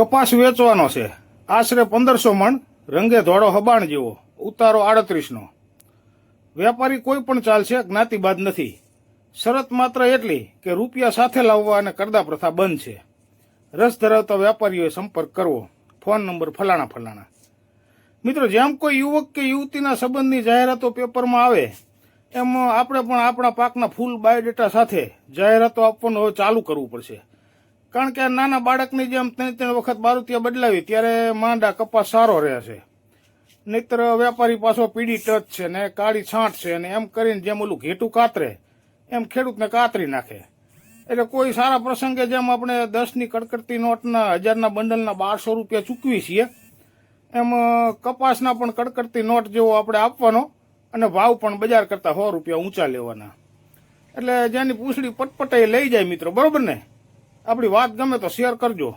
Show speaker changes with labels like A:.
A: કપાસ વેચવાનો છે. આશરે પંદરસો મણ રંગે ધોળો હબાણ જેવો. ઉતારો આડત્રીસનો. વેપારી કોઈ પણ ચાલશે, જ્ઞાતિબાદ નથી. શરત માત્ર એટલી કે રૂપિયા સાથે લાવવા અને કરદા પ્રથા બંધ છે. રસ ધરાવતા વેપારીઓએ સંપર્ક કરવો. ફોન નંબર ફલાણા ફલાણા. મિત્રો, જેમ કોઈ યુવક કે યુવતીના સંબંધની જાહેરાતો પેપરમાં આવે, એમ આપણે પણ આપણા પાકના ફૂલ બાયોડેટા સાથે જાહેરાતો આપવાનું હવે ચાલુ કરવું પડશે. કારણ કે નાના બાળકની જેમ ત્રણ ત્રણ વખત બારુતિયા બદલાવી, ત્યારે માંડા કપાસ સારો રહે છે. નહીતર વેપારી પાછો પીડી ટચ છે ને કાળી છાંટ છે ને એમ કરીને જેમ ઓલું ઘેટું કાતરે, એમ ખેડૂતને કાતરી નાખે. એટલે કોઈ સારા પ્રસંગે જેમ આપણે દસની કડકડતી નોટના હજારના બંડલના બારસો રૂપિયા ચૂકવી છીએ, એમ કપાસના પણ કડકડતી નોટ જેવો આપણે આપવાનો અને ભાવ પણ બજાર કરતાં સો રૂપિયા ઊંચા લેવાના. એટલે જેની પૂંછડી પટપટાઈ લઈ જાય મિત્રો, બરોબર ને? આપણી વાત ગમે તો શેર કરજો.